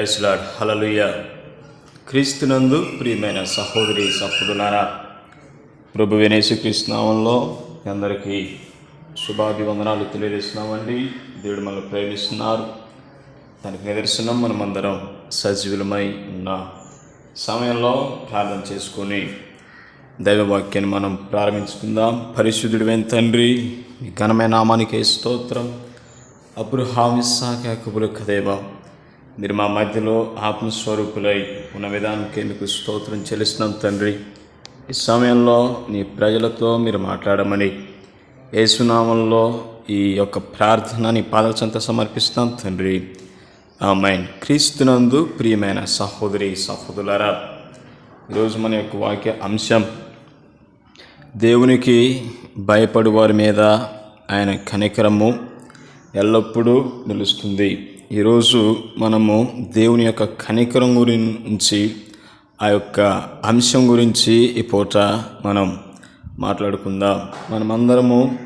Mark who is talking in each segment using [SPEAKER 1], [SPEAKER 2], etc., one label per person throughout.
[SPEAKER 1] ప్రైస్లాడ్ హలలుయ క్రీస్తునందు ప్రియమైన సహోదరి సహోదరులారా ప్రభు వినేసుక్రీస్తునామంలో మీ అందరికీ శుభాభివందనాలు తెలియజేస్తున్నామండి. దేవుడు మనల్ని ప్రేమిస్తున్నారు. దానికి నిదర్శనం మనమందరం సజీవులమై ఉన్న సమయంలో ప్రార్థన చేసుకొని దైవవాక్యాన్ని మనం ప్రారంభించుకుందాం. పరిశుద్ధుడివైన తండ్రి ఘనమైన నామానికి స్తోత్రం. అబ్రుహాం ఇస్సాక్ కదేవా మీరు మా మధ్యలో ఆత్మస్వరూపులై ఉన్న విధానానికి మీకు స్తోత్రం చెల్లిస్తున్నాం తండ్రి? ఈ సమయంలో నీ ప్రజలతో మీరు మాట్లాడమని యేసునామంలో ఈ యొక్క ప్రార్థన నీ పాదచంత చెంత సమర్పిస్తాం తండ్రి. ఆమెన్. క్రీస్తునందు ప్రియమైన సహోదరి సహోదరులరా ఈరోజు మన యొక్క వాక్య అంశం దేవునికి భయపడు వారి మీద ఆయన కనికరము ఎల్లప్పుడూ నిలుస్తుంది. ఈరోజు మనము దేవుని యొక్క కనికరం గురించి ఆ యొక్క అంశం గురించి ఈ పూట మనం మాట్లాడుకుందాం. మనమందరము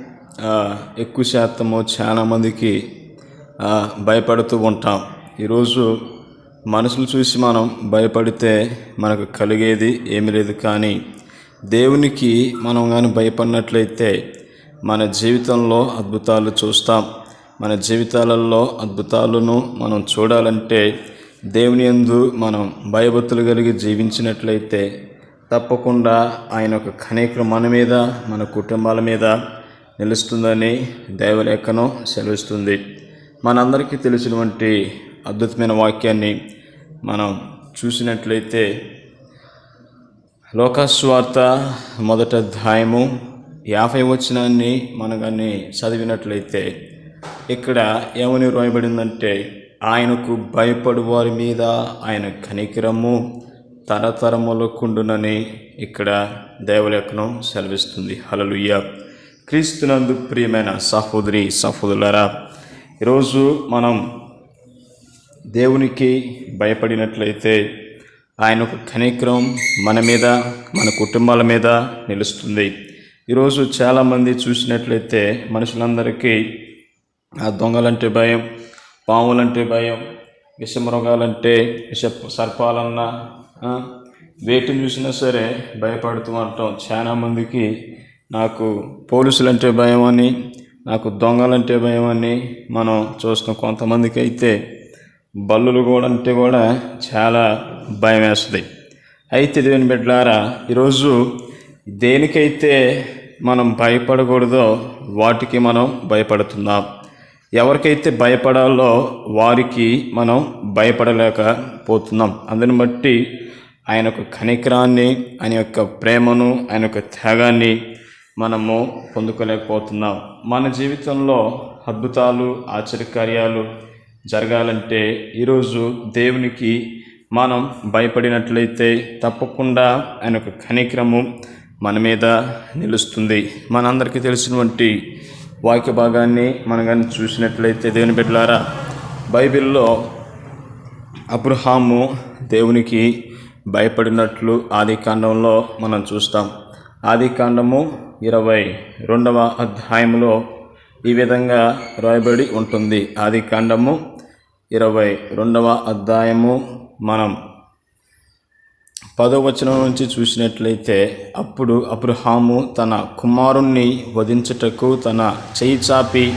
[SPEAKER 1] ఎక్కువ శాతము చాలామందికి భయపడుతూ ఉంటాం. ఈరోజు మనుషులు చూసి మనం భయపడితే మనకు కలిగేది ఏమీ లేదు. కానీ దేవునికి మనం కానీ భయపడినట్లయితే మన జీవితంలో అద్భుతాలు చూస్తాం. మన జీవితాలలో అద్భుతాలను మనం చూడాలంటే దేవుని యందు మనం భయభక్తులు కలిగి జీవించినట్లయితే తప్పకుండా ఆయన ఒక కనేకలు మన మీద మన కుటుంబాల మీద నిలుస్తుందని దైవలేఖనం సెలవిస్తుంది. మనందరికీ తెలిసినటువంటి అద్భుతమైన వాక్యాన్ని మనం చూసినట్లయితే లోకస్వార్త మొదట అధ్యాయము యాభై వచనాన్ని మనం కానీ చదివినట్లయితే ఇక్కడ ఏమని వ్రాయబడిందంటే ఆయనకు భయపడు వారి మీద ఆయన కనికరము తరతరములకుండునని ఇక్కడ దేవలేఖనం సెలవిస్తుంది. హలలుయ్య క్రీస్తునందు ప్రియమైన సహోదరి సహోదరులరా ఈరోజు మనం దేవునికి భయపడినట్లయితే ఆయన ఒక కనికరం మన మీద మన కుటుంబాల మీద నిలుస్తుంది. ఈరోజు చాలామంది చూసినట్లయితే మనుషులందరికీ దొంగలంటే భయం పాములంటే భయం విషమృగాలంటే విష సర్పాలన్నా వేటిని చూసినా సరే భయపడుతూ ఉంటాం. చాలామందికి నాకు పోలీసులంటే భయం అని నాకు దొంగలంటే భయం అని మనం చూస్తాం కొంతమందికి అయితే బల్లులు కూడా అంటే కూడా చాలా భయం వేస్తుంది అయితే దేవుని బిడ్డలారా ఈరోజు దేనికైతే మనం భయపడకూడదో వాటికి మనం భయపడుతున్నాం. ఎవరికైతే భయపడాలో వారికి మనం భయపడలేకపోతున్నాం. అందుని బట్టి ఆయన యొక్క కనికరాన్ని ఆయన యొక్క ప్రేమను ఆయన యొక్క త్యాగాన్ని మనము పొందుకోలేకపోతున్నాం. మన జీవితంలో అద్భుతాలు ఆశ్చర్యకార్యాలు జరగాలంటే ఈరోజు దేవునికి మనం భయపడినట్లయితే తప్పకుండా ఆయన యొక్క కనిక్రమం మన మీద నిలుస్తుంది. మనందరికీ తెలిసినటువంటి వాక్య భాగాన్ని మనం కానీ చూసినట్లయితే దేవుని బిడ్డలారా బైబిల్లో అబ్రహాము దేవునికి భయపడినట్లు ఆది కాండంలో మనం చూస్తాం. ఆది కాండము ఇరవై రెండవ అధ్యాయంలో ఈ విధంగా రాయబడి ఉంటుంది. ఆది కాండము ఇరవై రెండవ అధ్యాయము మనం పదవచనం నుంచి చూసినట్లయితే అప్పుడు అబ్రహాము తన కుమారుణ్ణి వధించుటకు తన చేయి చాపి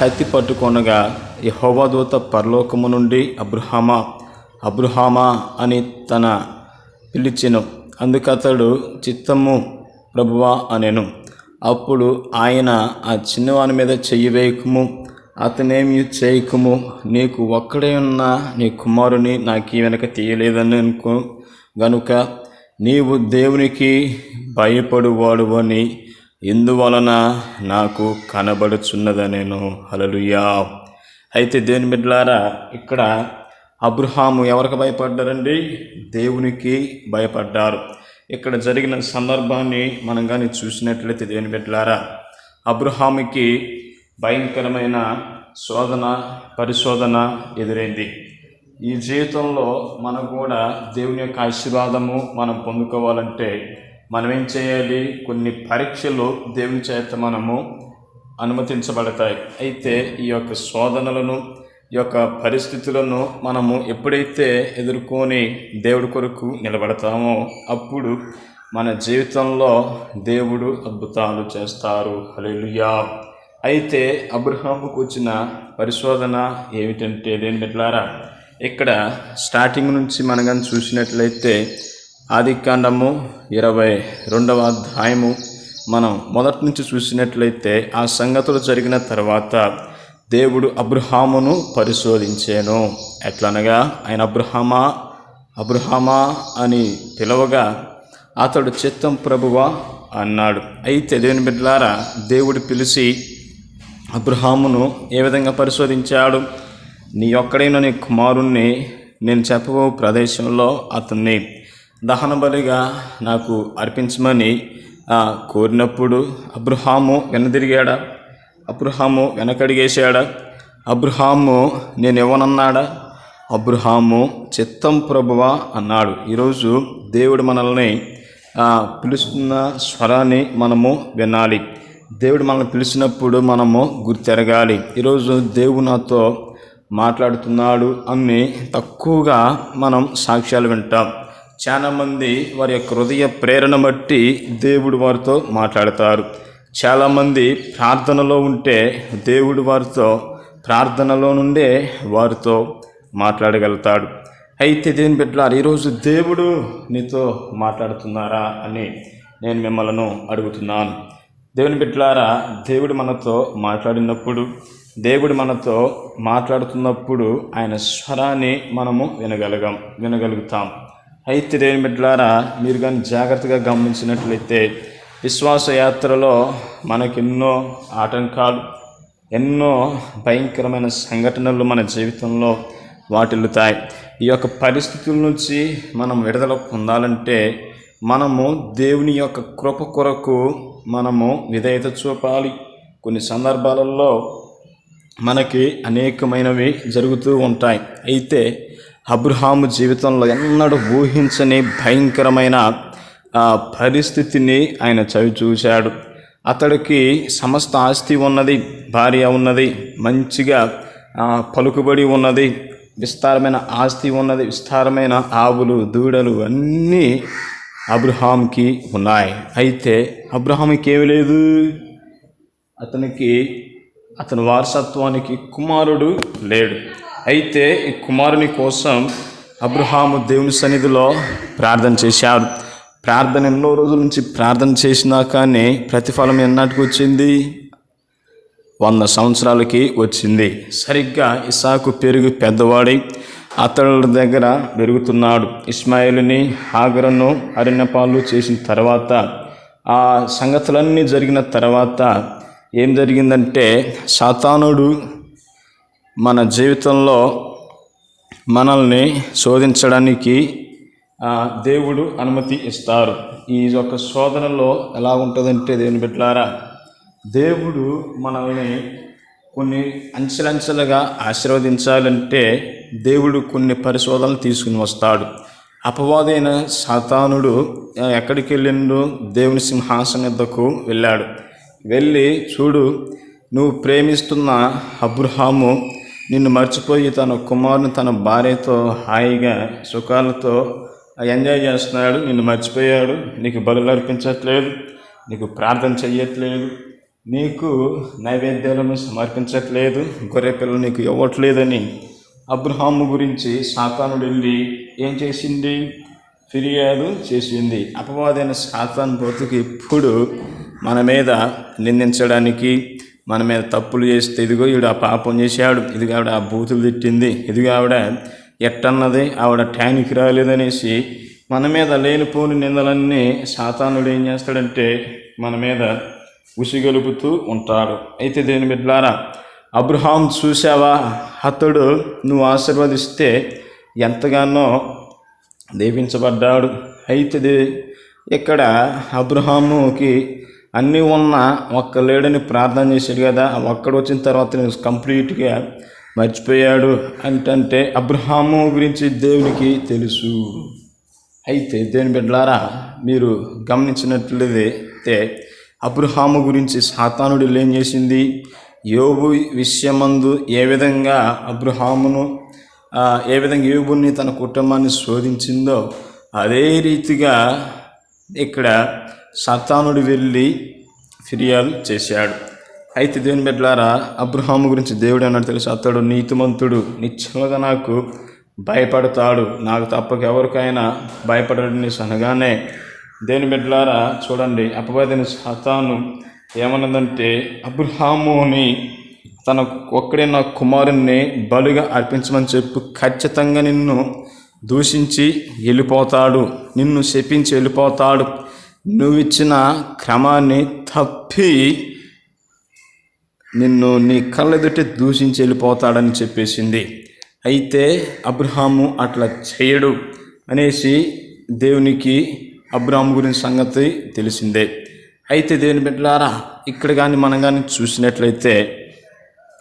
[SPEAKER 1] కత్తి పట్టుకొనగా యహోవాదూత పరలోకము నుండి అబ్రహామా అబ్రహామా అని తన పిలిచెను. అందుకతడు చిత్తము ప్రభువా అనెను. అప్పుడు ఆయన ఆ చిన్నవాని మీద చెయ్యి వేయకము అతనేమి చేయకము నీకు ఒక్కడే ఉన్న నీ కుమారుని నాకు వెనక తీయలేదని అనుకో గనుక నీవు దేవునికి భయపడువాడువని ఇందువలన నాకు కనబడుచున్నదనేను. హలలుయా అయితే దేని బిడ్లారా ఇక్కడ అబ్రహాము ఎవరికి భయపడ్డారండి? దేవునికి భయపడ్డారు. ఇక్కడ జరిగిన సందర్భాన్ని మనం కానీ చూసినట్లయితే దేని బిడ్లారా అబ్రహాముకి భయంకరమైన శోధన పరిశోధన ఎదురైంది. ఈ జీవితంలో మనం కూడా దేవుని యొక్క ఆశీర్వాదము మనం పొందుకోవాలంటే మనం ఏం చేయాలి? కొన్ని పరీక్షలు దేవుని చేత మనము అనుమతించబడతాయి. అయితే ఈ యొక్క శోధనలను ఈ యొక్క పరిస్థితులను మనము ఎప్పుడైతే ఎదుర్కొని దేవుడి కొరకు నిలబడతామో అప్పుడు మన జీవితంలో దేవుడు అద్భుతాలు చేస్తారు. హలేలుయా అయితే అబ్రహాముకు వచ్చిన పరిశోధన ఏమిటంటే దేని బిడ్డలారా ఇక్కడ స్టార్టింగ్ నుంచి మనం కానీ చూసినట్లయితే ఆదికాండము ఇరవై రెండవ అధ్యాయము మనం మొదటి నుంచి చూసినట్లయితే ఆ సంగతులు జరిగిన తర్వాత దేవుడు అబ్రహామును పరిశోధించాను. ఎట్లనగా ఆయన అబ్రహామా అబ్రహామా అని పిలవగా అతడు చిత్తం ప్రభువా అన్నాడు. అయితే దేవుని బిడ్డలారా దేవుడు పిలిచి అబ్రహామును ఏ విధంగా పరిశోధించాడు? నీ ఒక్కడైన నీ కుమారుణ్ణి నేను చెప్పబో ప్రదేశంలో అతన్ని దహన బలిగా నాకు అర్పించమని కోరినప్పుడు అబ్రహాము వెనదిరిగాడా? అబ్రహాము వెనకడిగేశాడా? అబ్రహాము నేను ఇవ్వనన్నాడా అబ్రహాము చిత్తం ప్రభువా అన్నాడు. ఈరోజు దేవుడు మనల్ని పిలుస్తున్న స్వరాన్ని మనము వినాలి. దేవుడు మనల్ని పిలిచినప్పుడు మనము గుర్తెరగాలి. ఈరోజు దేవుడు నాతో మాట్లాడుతున్నాడు అని తక్కువగా మనం సాక్ష్యాలు వింటాం. చాలామంది వారి యొక్క హృదయ ప్రేరణ బట్టి దేవుడు వారితో మాట్లాడతారు. చాలామంది ప్రార్థనలో ఉంటే దేవుడు వారితో ప్రార్థనలో నుండే వారితో మాట్లాడగలుగుతాడు. అయితే దేని బిడ్డలారు ఈరోజు దేవుడు నీతో మాట్లాడుతున్నారా అని నేను మిమ్మల్ని అడుగుతున్నాను. దేవుని బిడ్డలారా దేవుడు మనతో మాట్లాడినప్పుడు దేవుడు మనతో మాట్లాడుతున్నప్పుడు ఆయన స్వరాన్ని మనము వినగలగం వినగలుగుతాం. అయితే దేని బిడ్డలారా మీరు కానీ జాగ్రత్తగా గమనించినట్లయితే విశ్వాస యాత్రలో మనకెన్నో ఆటంకాలు ఎన్నో భయంకరమైన సంఘటనలు మన జీవితంలో వాటిల్లుతాయి. ఈ యొక్క పరిస్థితుల నుంచి మనం విడుదల పొందాలంటే మనము దేవుని యొక్క కృప కొరకు మనము విధేయత చూపాలి. కొన్ని సందర్భాలలో మనకి అనేకమైనవి జరుగుతూ ఉంటాయి. అయితే అబ్రహాము జీవితంలో ఎన్నడూ ఊహించని భయంకరమైన పరిస్థితిని ఆయన చవి చూశాడు అతడికి సమస్త ఆస్తి ఉన్నది భార్య ఉన్నది మంచిగా పలుకుబడి ఉన్నది విస్తారమైన ఆస్తి ఉన్నది విస్తారమైన ఆవులు దూడలు అన్నీ అబ్రహాంకి ఉన్నాయి. అయితే అబ్రహాంకి ఏమి లేదు. అతనికి అతని వారసత్వానికి కుమారుడు లేడు. అయితే ఈ కుమారుని కోసం అబ్రహాము దేవుని సన్నిధిలో ప్రార్థన చేశాడు. ప్రార్థన ఎన్నో రోజుల నుంచి ప్రార్థన చేసినా కానీ ప్రతిఫలం ఎన్నటికి వచ్చింది? వంద సంవత్సరాలకి వచ్చింది. సరిగ్గా ఇసాకు పెరుగు పెద్దవాడై అతడి దగ్గర పెరుగుతున్నాడు. ఇస్మాయిల్ని హాగరను అరణ్యపాలు చేసిన తర్వాత ఆ సంగతులన్నీ జరిగిన తర్వాత ఏం జరిగిందంటే సాతానుడు మన జీవితంలో మనల్ని శోధించడానికి దేవుడు అనుమతి ఇస్తారు. ఈ యొక్క శోధనలో ఎలా ఉంటుందంటే దేవుని బిడ్డలారా దేవుడు మనల్ని కొన్ని అంచెలంచెలుగా ఆశీర్వదించాలంటే దేవుడు కొన్ని పరిశోధనలు తీసుకుని వస్తాడు. అపవాదైన సాతానుడు ఎక్కడికి వెళ్ళిండు దేవుని సింహాసనం యొద్దకు వెళ్ళాడు. వెళ్ళి చూడు నువ్వు ప్రేమిస్తున్న అబ్రహాము నిన్ను మర్చిపోయి తన కుమారుని తన భార్యతో హాయిగా సుఖాలతో ఎంజాయ్ చేస్తున్నాడు. నిన్ను మర్చిపోయాడు. నీకు బలు అర్పించట్లేదు. నీకు ప్రార్థన చెయ్యట్లేదు. నీకు నైవేద్యాలను సమర్పించట్లేదు. గొర్రె పిల్లలు నీకు ఇవ్వట్లేదని అబ్రహాము గురించి సాతానుడు వెళ్ళి ఏం చేసింది? ఫిర్యాదు చేసింది. అపవాదైన సాతాను బ్రతుకు ఇప్పుడు మన మీద నిందించడానికి మన మీద తప్పులు చేస్తే ఇదిగో ఈవిడ ఆ పాపం చేశాడు ఇదిగో ఆవిడ ఆ బూతులు తిట్టింది ఇదిగో ఆవిడ ఎట్టన్నది ఆవిడ ట్యానికి రాలేదనేసి మన మీద లేనిపోని నిందలన్నీ సాతానుడు ఏం చేస్తాడంటే మన మీద ఉసిగలుపుతూ ఉంటాడు. అయితే దేని బిడ్డారా అబ్రహాం చూసావా అతడు నువ్వు ఆశీర్వదిస్తే ఎంతగానో దీవించబడ్డాడు. అయితే దే- ఇక్కడ అబ్రహాముకి అన్నీ ఉన్న ఒక్క లేడని ప్రార్థన చేశాడు కదా ఒక్కడు వచ్చిన తర్వాత నేను కంప్లీట్గా మర్చిపోయాడు అంటే అబ్రహాము గురించి దేవునికి తెలుసు. అయితే దేవుని బిడ్డలారా మీరు గమనించినట్లయితే అబ్రహాము గురించి సాతానుడు ఏం చేసింది? యోబు విషయమందు ఏ విధంగా అబ్రహామును ఏ విధంగా యోబుని తన కుటుంబాన్ని శోధించిందో అదే రీతిగా ఇక్కడ సతానుడు వెళ్ళి ఫిర్యాదు చేశాడు. అయితే దేవుని బిడ్డలారా అబ్రహాము గురించి దేవుడు అన్నాడు తెలుసు? అతడు నీతిమంతుడు నిశ్చలుగా నాకు భయపడతాడు. నాకు తప్పక ఎవరికైనా భయపడని అనగానే దేవుని బిడ్డలారా చూడండి అపవాదిని సతాను ఏమన్నదంటే అబ్రహాముని తన ఒక్కడే నా కుమారుణ్ణి బలుగా అర్పించమని చెప్పు ఖచ్చితంగా నిన్ను దూషించి వెళ్ళిపోతాడు నిన్ను శపించి వెళ్ళిపోతాడు. నువ్విచ్చిన క్రమాన్ని తప్పి నిన్ను నీ కళ్ళెదుటి దూషించి వెళ్ళిపోతాడని చెప్పేసింది. అయితే అబ్రహాము అట్లా చేయడు అనేసి దేవునికి అబ్రహాం గురించి సంగతి తెలిసిందే. అయితే దేవుని బిడ్డలారా ఇక్కడ కానీ మనం కానీ చూసినట్లయితే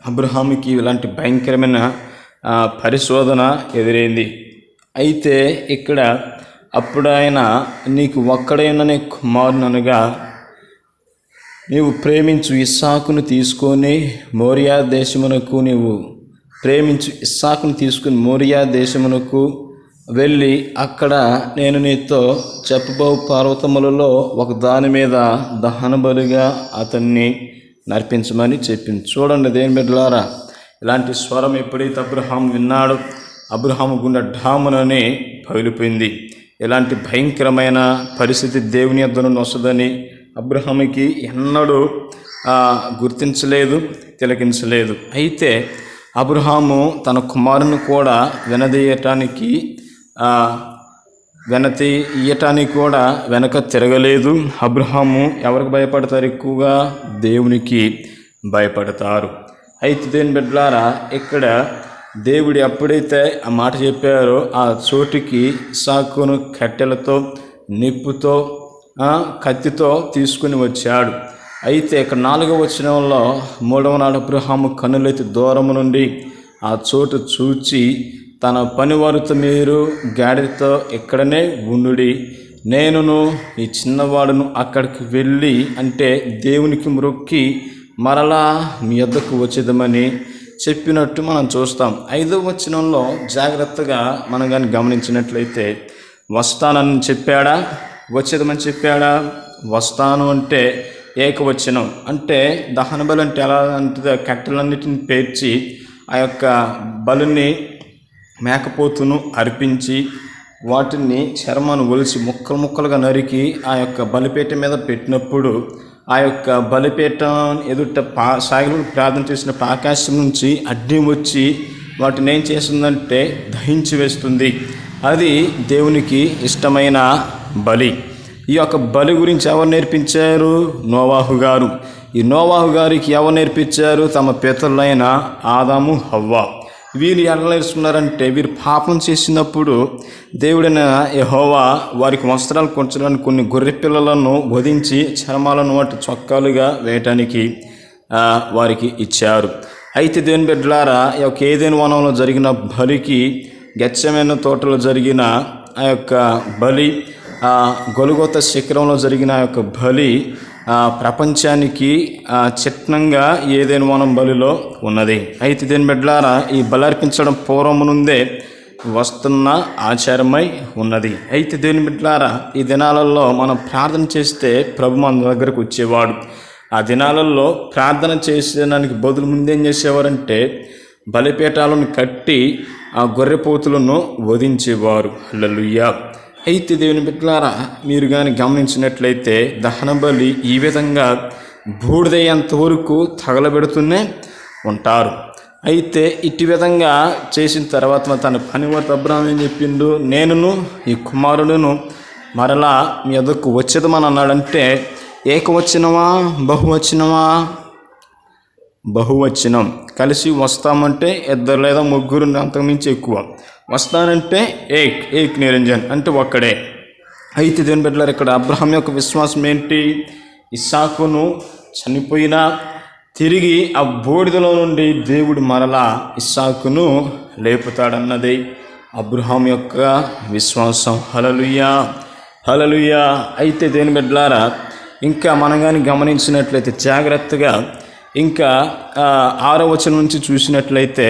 [SPEAKER 1] అబ్రహాముకి ఇలాంటి భయంకరమైన పరిశోధన ఎదురైంది. అయితే ఇక్కడ అప్పుడు ఆయన నీకు ఒక్కడైననే కుమారుననగా నీవు ప్రేమించు ఇస్సాకును తీసుకొని మోరియా దేశమునకు నీవు ప్రేమించు ఇస్సాకును తీసుకుని మోరియా దేశమునకు వెళ్ళి అక్కడ నేను నీతో చెప్పబో పర్వతములలో ఒక దాని మీద దహన బలిగా అతన్ని నర్పించమని చెప్పింది చూడండి దేని బిడ్డలారా ఇలాంటి స్వరం ఎప్పుడైతే అబ్రహాం విన్నాడు అబ్రహాము గుండె ఢామునని పగిలిపోయింది. ఇలాంటి భయంకరమైన పరిస్థితి దేవుని యొద్దను వస్తుందని అబ్రహాముకి ఎన్నడూ గుర్తించలేదు తిలకించలేదు. అయితే అబ్రహాము తన కుమారుని కూడా వినదీయటానికి వెనతి ఇయ్యటానికి కూడా వెనక తిరగలేదు. అబ్రహాము ఎవరికి భయపడతారు? ఎక్కువగా దేవునికి భయపడతారు. అయితే దేని బిడ్డలారా ఇక్కడ దేవుడు ఎప్పుడైతే ఆ మాట చెప్పారో ఆ చోటికి సాకును కట్టెలతో నిప్పుతో కత్తితో తీసుకుని వచ్చాడు. అయితే ఇక్కడ నాలుగవ వచనంలో మూడవ నాడు అబ్రహాము కన్నులైతే దూరము నుండి ఆ చోటు చూచి తన పనివారితో మీరు గాడితో ఇక్కడనే ఉండుడి. నేనును ఈ చిన్నవాడును అక్కడికి వెళ్ళి అంటే దేవునికి మొక్కి మరలా మీ వద్దకు వచ్చేదమని చెప్పినట్టు మనం చూస్తాం. ఐదవ వచనంలో జాగ్రత్తగా మనం కానీ గమనించినట్లయితే వస్తానని చెప్పాడా? వచ్చేదమని చెప్పాడా? వస్తాను అంటే ఏకవచనం. అంటే దహన బలు అంటే ఎలా అంటే కట్టెలన్నిటిని పేర్చి ఆ యొక్క బలిని మేకపోతును అర్పించి వాటిని చర్మాన్ని ఒలిచి ముక్కలు ముక్కలుగా నరికి ఆ యొక్క బలిపేట మీద పెట్టినప్పుడు ఆ యొక్క బలిపీఠ ఎదుట పా సాగిలు ప్రార్థన చేసిన ఆకాశం నుంచి అగ్ని వచ్చి వాటిని ఏం చేస్తుందంటే దహించి వేస్తుంది. అది దేవునికి ఇష్టమైన బలి. ఈ యొక్క బలి గురించి ఎవరు నేర్పించారు? నోవాహు గారు. ఈ నోవాహు గారికి ఎవరు నేర్పించారు? తమ పితరులైన ఆదాము హవ్వ. వీరు ఎలా నేర్చుకున్నారంటే వీరు పాపం చేసినప్పుడు దేవుడైన యహోవా వారికి వస్త్రాలు కొంచడానికి కొన్ని గొర్రె పిల్లలను వధించి చర్మాలను వాటి చొక్కాలుగా వేయటానికి వారికి ఇచ్చారు. అయితే దేవుని బిడ్డలారా ఈ యొక్క ఏదైనా వనంలో జరిగిన బలికి గచ్చమైన తోటలో జరిగిన ఆ యొక్క బలి ఆ గొలుగొత శిఖరంలో జరిగిన ఆ యొక్క బలి ప్రపంచానికి చిహ్నంగా ఏదైనా మనం బలిలో ఉన్నది. అయితే దీని బిడ్డలారా ఈ బలి అర్పించడం పూర్వం నుండే వస్తున్న ఆచారమై ఉన్నది. అయితే దేని బిడ్డలారా ఈ దినాలలో మనం ప్రార్థన చేస్తే ప్రభు మన దగ్గరకు వచ్చేవాడు. ఆ దినాలలో ప్రార్థన చేసేదానికి బదులు ముందేం చేసేవారంటే బలిపీఠాలను కట్టి ఆ గొర్రెపోతులను వధించేవారు. హల్లెలూయా. అయితే దేవుని బిడ్డలారా మీరు కానీ గమనించినట్లయితే దహన బలి ఈ విధంగా బూడిదయ్యేంత వరకు తగలబెడుతూనే ఉంటారు. అయితే ఇటు విధంగా చేసిన తర్వాత తన పనివర్త అబ్రాహం ఏం చెప్పిండు? నేనును ఈ కుమారుడును మరలా మీ ఎదుకు వచ్చేదమని అన్నాడంటే ఏకవచనమా? బహువచనమా? బహువచనం. కలిసి వస్తామంటే ఇద్దరు లేదా ముగ్గురు అంతకుమించి ఎక్కువ. వస్తానంటే ఏక్ ఏక్ నిరంజన్ అంటే ఒక్కడే. అయితే దేని బిడ్డలారు ఇక్కడ అబ్రహం యొక్క విశ్వాసం ఏంటి? ఇస్సాకును చనిపోయినా తిరిగి ఆ బూడిదలో నుండి దేవుడు మరలా ఇస్సాకును లేపుతాడన్నది అబ్రహాం యొక్క విశ్వాసం. హలలుయా హలలుయా అయితే దేని బిడ్డలారా ఇంకా మనం కానీ గమనించినట్లయితే జాగ్రత్తగా ఇంకా ఆరో వచనం నుంచి చూసినట్లయితే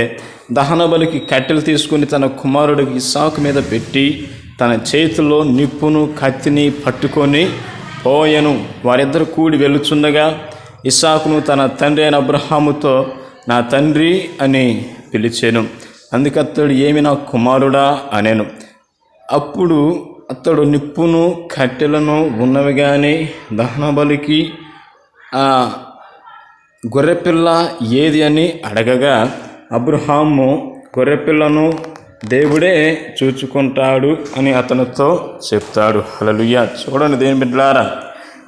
[SPEAKER 1] దహనబలికి కట్టెలు తీసుకుని తన కుమారుడికి ఇసాకు మీద పెట్టి తన చేతిలో నిప్పును కత్తిని పట్టుకొని పోయను. వారిద్దరు కూడి వెళ్ళుచుండగా ఇసాకును తన తండ్రి అయిన అబ్రహాముతో నా తండ్రి అని పిలిచాను. అందుకత్తడు ఏమి నా కుమారుడా అనేను. అప్పుడు అతడు నిప్పును కట్టెలను ఉన్నవి కానీ దహనబలికి ఆ గొర్రెపిల్ల ఏది అని అడగగా అబ్రహాము గొర్రెపిల్లను దేవుడే చూచుకుంటాడు అని అతనితో చెప్తాడు. హలలుయ్య చూడండి దేని బిడ్డలారా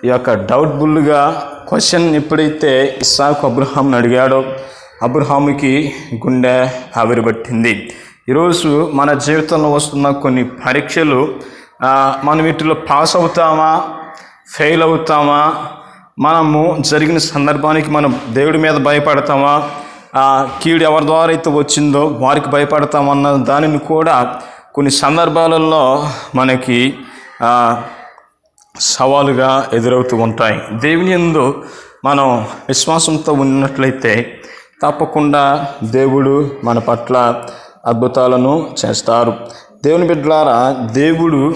[SPEAKER 1] ఈ యొక్క డౌట్ఫుల్గా క్వశ్చన్ ఎప్పుడైతే ఇస్సాకు అబ్రహాంని అడిగాడో అబ్రహాముకి గుండె ఆవిరిపట్టింది. ఈరోజు మన జీవితంలో వస్తున్న కొన్ని పరీక్షలు మనం వీటిలో పాస్ అవుతామా ఫెయిల్ అవుతామా మనము జరిగిన సందర్భానికి మనం దేవుడి మీద భయపడతామా ఆ కీడు ఎవరి ద్వారా అయితే వచ్చిందో వారికి భయపడతామన్న దానిని కూడా కొన్ని సందర్భాలలో మనకి సవాలుగా ఎదురవుతూ ఉంటాయి. దేవుని ఎందు మనం విశ్వాసంతో ఉన్నట్లయితే తప్పకుండా దేవుడు మన పట్ల అద్భుతాలను చేస్తారు. దేవుని బిడ్డలారా దేవుడు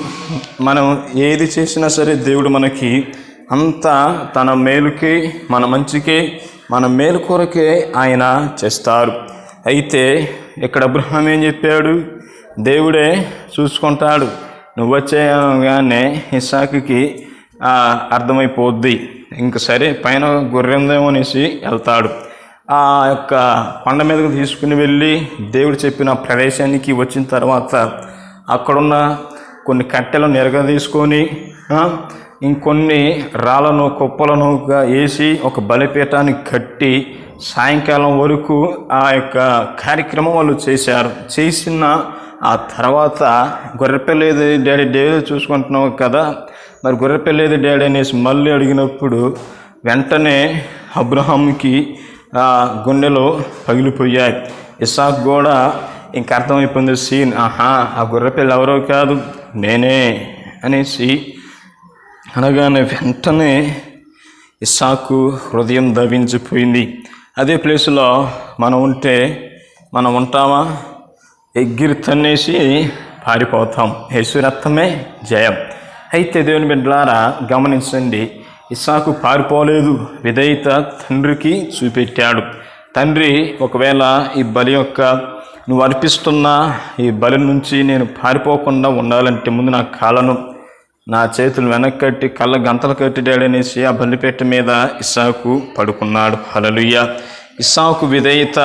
[SPEAKER 1] మనం ఏది చేసినా సరే దేవుడు మనకి అంతా తన మేలుకి మన మంచికి మన మేలు కొరకే ఆయన చేస్తారు. అయితే ఇక్కడ అబ్రహాం ఏం చెప్పాడు? దేవుడే చూసుకుంటాడు. నువ్వు వచ్చేయగానే ఇసాకుకి అర్థమైపోద్ది. ఇంక సరే పైన గొర్రెందేమో అనేసి వెళ్తాడు. ఆ యొక్క కొండ మీదకు తీసుకుని వెళ్ళి దేవుడు చెప్పిన ప్రదేశానికి వచ్చిన తర్వాత అక్కడున్న కొన్ని కట్టెలను నిరగదీసుకొని తీసుకొని ఇంకొన్ని రాళ్ళను కుప్పలనుగా వేసి ఒక బలిపీఠాన్ని కట్టి సాయంకాలం వరకు ఆ యొక్క కార్యక్రమం వాళ్ళు చేశారు. చేసిన ఆ తర్వాత గొర్రెపిల్లేది డాడీ డేడీ చూసుకుంటున్నావు కదా మరి గొర్రెపిల్లేది డాడీ అనేసి మళ్ళీ అడిగినప్పుడు వెంటనే అబ్రహాంకి ఆ గుండెలో పగిలిపోయాయి. ఇసాక్ కూడా ఇంక అర్థమైపోయింది సీన్ ఆహా ఆ గొర్రెపిల్ల ఎవరో కాదు నేనే అనేసి అనగానే వెంటనే ఇసాకు హృదయం దవించిపోయింది అదే ప్లేస్లో మనం ఉంటే మనం ఉంటామా? ఎగ్గిరి తన్నేసి పారిపోతాం. యేసు రక్తమే జయం. అయితే దేవుని బిడ్డలారా గమనించండి ఇసాకు పారిపోలేదు. విధేయత తండ్రికి చూపెట్టాడు. తండ్రి ఒకవేళ ఈ బలి యొక్క నువ్వు అర్పిస్తున్న ఈ బలి నుంచి నేను పారిపోకుండా ఉండాలంటే ముందు నా కాలను నా చేతులు వెనక్కట్టి కళ్ళ గంతలు కట్టిడాడనేసి ఆ బలిపెట్ట మీద ఇస్సాకు పడుకున్నాడు. హలలుయ్య ఇస్సాకు విధేయత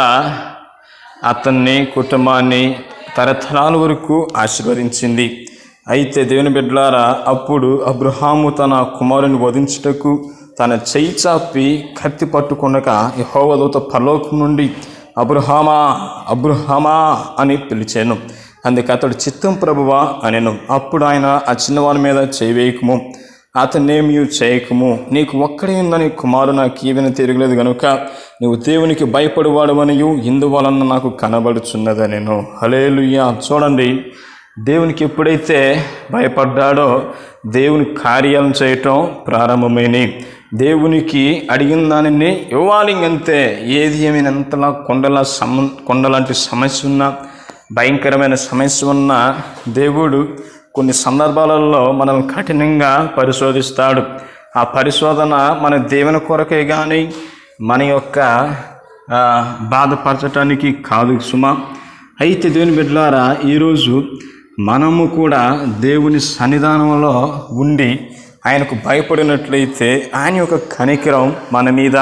[SPEAKER 1] అతన్ని కుటుంబాన్ని తరతరాల వరకు ఆశీర్వదించింది. అయితే దేవుని బిడ్డలారా అప్పుడు అబ్రహాము తన కుమారుని వధించుటకు తన చెయ్యి చాపి కత్తి పట్టుకునక యహోవదూత పరలోకం నుండి అబ్రహామా అబ్రహామా అని పిలిచాను. అందుకు అతడు చిత్తం ప్రభువా అనెను. అప్పుడు ఆయన ఆ చిన్నవాని మీద చేయవేయకము అతన్నేమి చేయకము. నీకు ఒక్కడే ఉందని కుమారు నాకు ఈవెన తిరగలేదు గనుక నువ్వు దేవునికి భయపడువాడవనియు. ఇందువలన నాకు కనబడుచున్నది నేను హలేలుయ్యా చూడండి దేవునికి ఎప్పుడైతే భయపడ్డాడో దేవుని కార్యాలను చేయటం ప్రారంభమైనవి దేవునికి అడిగిన దానిని ఇవ్వాలి అంతే ఏది ఏమైనంతలా కొండల సమ కొండలాంటి సమస్య ఉన్నా భయంకరమైన సమస్య ఉన్న దేవుడు కొన్ని సందర్భాలలో మనల్ని కఠినంగా పరిశోధిస్తాడు. ఆ పరిశోధన మన దేవుని కొరకే కానీ మన యొక్క బాధపరచటానికి కాదు సుమా. అయితే దేవుని బిడ్డలారా ఈరోజు మనము కూడా దేవుని సన్నిధానంలో ఉండి ఆయనకు భయపడినట్లయితే ఆయన యొక్క కనికరం మన మీద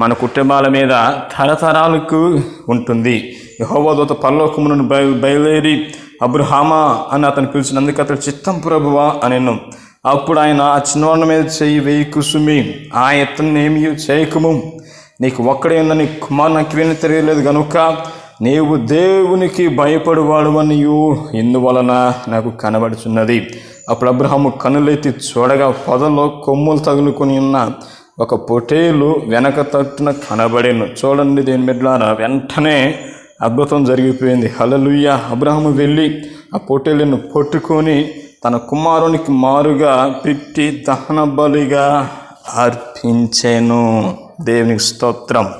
[SPEAKER 1] మన కుటుంబాల మీద తరతరాలకు ఉంటుంది. యహోవాదోత పరలోకమును బయ బయలుదేరి అబ్రహామా అని అతను పిలిచినందుకు అతడు చిత్తం ప్రభువా అనెను. అప్పుడు ఆయన ఆ చిన్నవాళ్ళ మీద చెయ్యి వేయి కుసుమి ఆ ఎత్తను ఏమి చేయకము. నీకు ఒక్కడే ఉన్న నీ కుమారు నాకు తెలియలేదు కనుక నీవు దేవునికి భయపడువాడువనియు. ఇందువలన నాకు కనబడుచున్నది. అప్పుడు అబ్రహాము కనులెత్తి చూడగా పొదలో కొమ్ములు తగులుకొని ఉన్న ఒక పొటేలు వెనక తట్టున కనబడేను. చూడండి దేని బిడ్డలారా వెంటనే అద్భుతం జరిగిపోయింది. హలలుయ్య అబ్రహాము వెళ్ళి ఆ పొట్టేలును పట్టుకొని తన కుమారునికి మారుగా పెట్టి దహన బలిగా అర్పించాను. దేవునికి స్తోత్రం.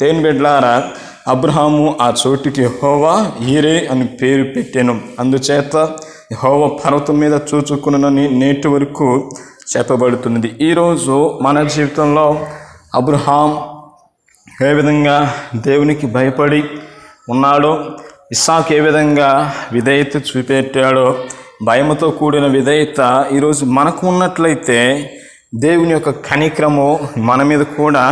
[SPEAKER 1] దేని బిడ్లారా అబ్రహాము ఆ చోటుకి హోవా ఈరే అని పేరు పెట్టాను. అందుచేత హోవ పర్వతం మీద చూచుకున్నానని నేటి వరకు చెప్పబడుతున్నది. ఈరోజు మన జీవితంలో అబ్రహాం ఏ విధంగా దేవునికి భయపడి ఉన్నాడో. ఇస్సాక్ ఏ విధంగా విధేయత చూపెట్టాడో భయముతో కూడిన విధేయత ఈరోజు మనకు ఉన్నట్లయితే దేవుని యొక్క కనిక్రము మన మీద కూడా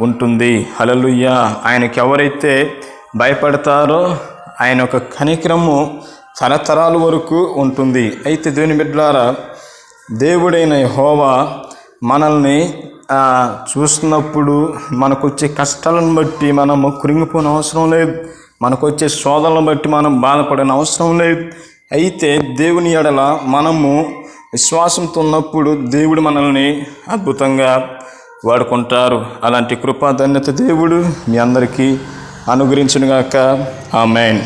[SPEAKER 1] ఉంటుంది. హలలుయ్య ఆయనకి ఎవరైతే భయపడతారో ఆయన యొక్క కనిక్రము తరతరాల వరకు ఉంటుంది. అయితే దేవుని బిడ్డలారా దేవుడైన హోవా మనల్ని చూసినప్పుడు చూస్తున్నప్పుడు మనకు వచ్చే కష్టాలను బట్టి మనము కృంగిపోయిన అవసరం లేదు. మనకు వచ్చే శోధనలు బట్టి మనం బాధపడని అవసరం లేదు. అయితే దేవుని ఎడల మనము విశ్వాసంతో ఉన్నప్పుడు దేవుడు మనల్ని అద్భుతంగా వాడుకుంటారు. అలాంటి కృపాధన్యత దేవుడు మీ అందరికీ అనుగ్రహించునుగాక. ఆమెన్.